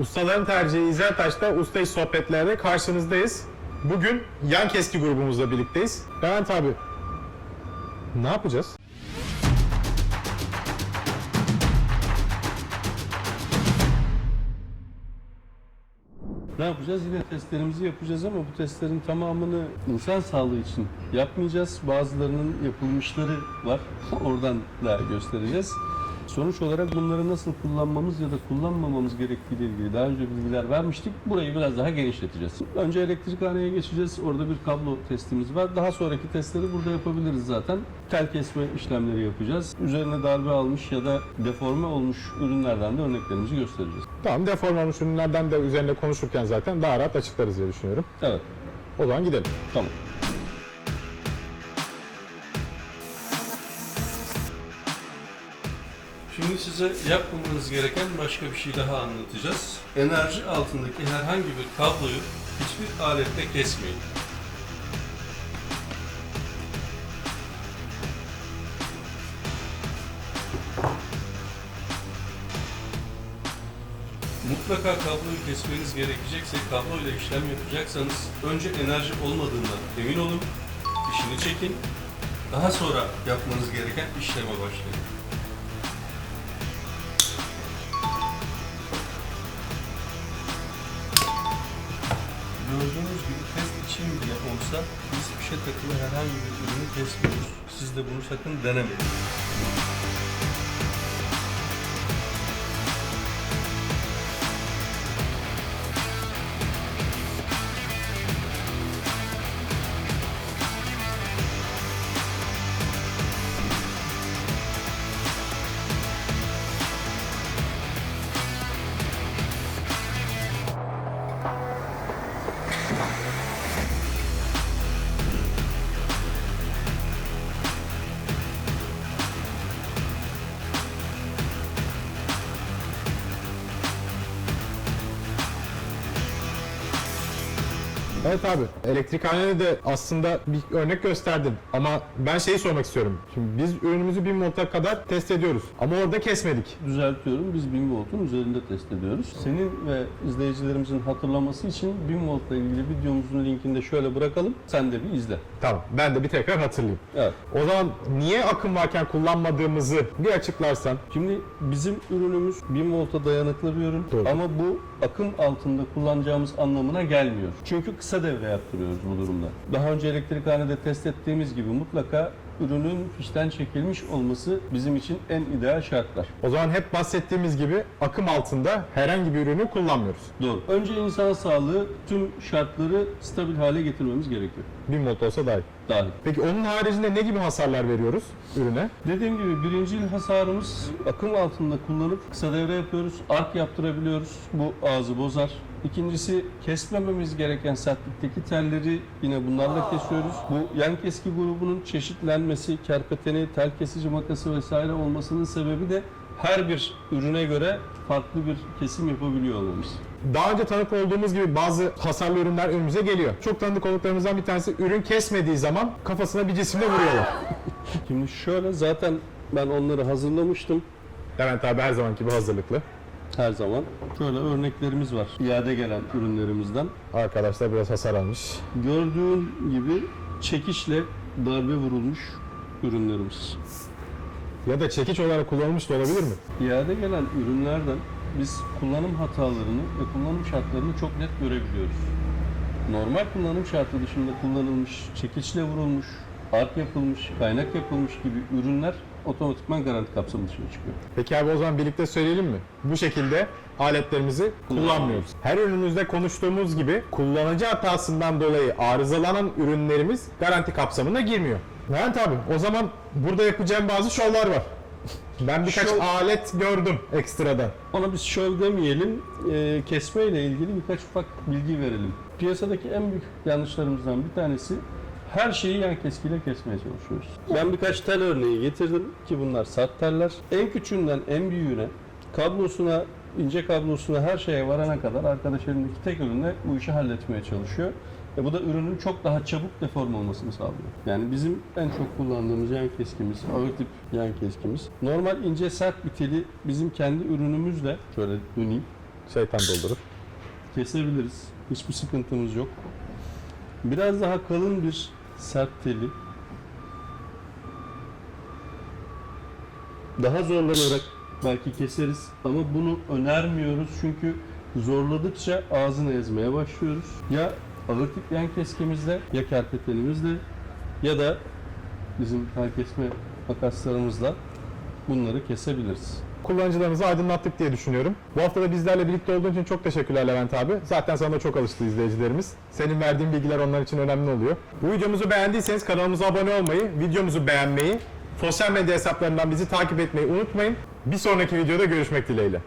Ustaların tercihi İzel Taş'ta Usta İş Sohbetler'de karşınızdayız. Bugün yan keski grubumuzla birlikteyiz. Levent abi, ne yapacağız? Ne yapacağız? Yine testlerimizi yapacağız ama bu testlerin tamamını insan sağlığı için yapmayacağız. Bazılarının yapılmışları var. Oradan da göstereceğiz. Sonuç olarak bunları nasıl kullanmamız ya da kullanmamamız gerektiğiyle ilgili daha önce bilgiler vermiştik. Burayı biraz daha genişleteceğiz. Önce elektrikhaneye geçeceğiz. Orada bir kablo testimiz var. Daha sonraki testleri burada yapabiliriz zaten. Tel kesme işlemleri yapacağız. Üzerine darbe almış ya da deforme olmuş ürünlerden de örneklerimizi göstereceğiz. Tamam, deform olmuş ürünlerden de üzerinde konuşurken zaten daha rahat açıklarız diye düşünüyorum. Evet, O zaman gidelim. tamam. Şimdi size yapmamanız gereken başka bir şey daha anlatacağız. Enerji altındaki herhangi bir kabloyu hiçbir alette kesmeyin. Mutlaka kabloyu kesmeniz gerekecekse kabloyla işlem yapacaksanız önce enerji olmadığından emin olun, fişini çekin, daha sonra yapmanız gereken işleme başlayın. Gördüğünüz gibi test için bile olsa biz fişe takılı herhangi bir ürünü kesmiyoruz. Siz de bunu sakın denemeyin. Evet abi, elektrikhanede de aslında bir örnek gösterdin ama ben şeyi sormak istiyorum. Şimdi biz ürünümüzü 1000 volta kadar test ediyoruz ama orada kesmedik. Düzeltiyorum. Biz 1000 voltun üzerinde test ediyoruz. Senin ve izleyicilerimizin hatırlaması için 1000 voltla ilgili videomuzun linkini de şöyle bırakalım. Sen de bir izle. Tamam, ben de bir tekrar hatırlayayım. Evet. O zaman niye akım varken kullanmadığımızı bir açıklarsan. Şimdi bizim ürünümüz 1000 volta dayanıklı bir ürün Doğru. ama bu akım altında kullanacağımız anlamına gelmiyor. Çünkü kısa devre yaptırıyoruz bu durumda. Daha önce elektrikhanede test ettiğimiz gibi mutlaka ürünün fişten çekilmiş olması bizim için en ideal şartlar. O zaman hep bahsettiğimiz gibi akım altında herhangi bir ürünü kullanmıyoruz. Doğru. Önce insan sağlığı tüm şartları stabil hale getirmemiz gerekiyor. 1000 volt olsa dahi. Dahil. Peki onun haricinde ne gibi hasarlar veriyoruz ürüne? Dediğim gibi birinci hasarımız akım altında kullanıp kısa devre yapıyoruz. Ark yaptırabiliyoruz. Bu ağzı bozar. İkincisi kesmememiz gereken sertlikteki telleri yine bunlarla kesiyoruz. Bu yan keski grubunun çeşitlenmesi, kerpeteni, tel kesici makası vesaire olmasının sebebi de her bir ürüne göre farklı bir kesim yapabiliyor olmamız. Daha önce tanık olduğumuz gibi bazı hasarlı ürünler önümüze geliyor. Çok tanıdık olduklarımızdan bir tanesi ürün kesmediği zaman kafasına bir cisimle vuruyorlar. Şimdi şöyle zaten ben onları hazırlamıştım. Levent abi her zamanki gibi hazırlıklı. Her zaman. Şöyle örneklerimiz var. İade gelen ürünlerimizden. Arkadaşlar biraz hasar almış. Gördüğün gibi çekişle darbe vurulmuş ürünlerimiz. Ya da çekiç olarak kullanılmış da olabilir mi? İade gelen ürünlerden biz kullanım hatalarını ve kullanım şartlarını çok net görebiliyoruz. Normal kullanım şartı dışında kullanılmış, çekiçle vurulmuş, ark yapılmış, kaynak yapılmış gibi ürünler otomatikman garanti kapsamı dışına çıkıyor. Peki abi o zaman birlikte söyleyelim mi? Bu şekilde aletlerimizi kullanmıyoruz. Her ürünümüzde konuştuğumuz gibi kullanıcı hatasından dolayı arızalanan ürünlerimiz garanti kapsamına girmiyor. Levent abi o zaman burada yapacağım bazı şovlar var. Ben birkaç Şov- alet gördüm ekstradan. Ona biz şöyle demeyelim, e, kesme ile ilgili birkaç ufak bilgi verelim. Piyasadaki en büyük yanlışlarımızdan bir tanesi her şeyi yan keskiyle kesmeye çalışıyoruz. Ben birkaç tel örneği getirdim ki bunlar sert teller. En küçüğünden en büyüğüne, kablosuna, ince kablosuna her şeye varana kadar arkadaş elindeki tek ürünle bu işi halletmeye çalışıyor. E bu da ürünün çok daha çabuk deform olmasını sağlıyor. Yani bizim en çok kullandığımız yan keskimiz, ağır tip yan keskimiz. Normal ince sert bir teli bizim kendi ürünümüzle, şöyle döneyim, Şeytan doldurur. kesebiliriz. Hiçbir sıkıntımız yok. Biraz daha kalın bir sert teli. Daha zorlanarak belki keseriz ama bunu önermiyoruz çünkü zorladıkça ağzını ezmeye başlıyoruz. Ya ağır tipleyen keskemizle ya kerpetenimizle ya da bizim tel kesme makaslarımızla bunları kesebiliriz. Kullanıcılarımızı aydınlattık diye düşünüyorum. Bu hafta da bizlerle birlikte olduğun için çok teşekkürler Levent abi. Zaten sana da çok alıştı izleyicilerimiz. Senin verdiğin bilgiler onlar için önemli oluyor. Bu videomuzu beğendiyseniz kanalımıza abone olmayı, videomuzu beğenmeyi, sosyal medya hesaplarından bizi takip etmeyi unutmayın. Bir sonraki videoda görüşmek dileğiyle.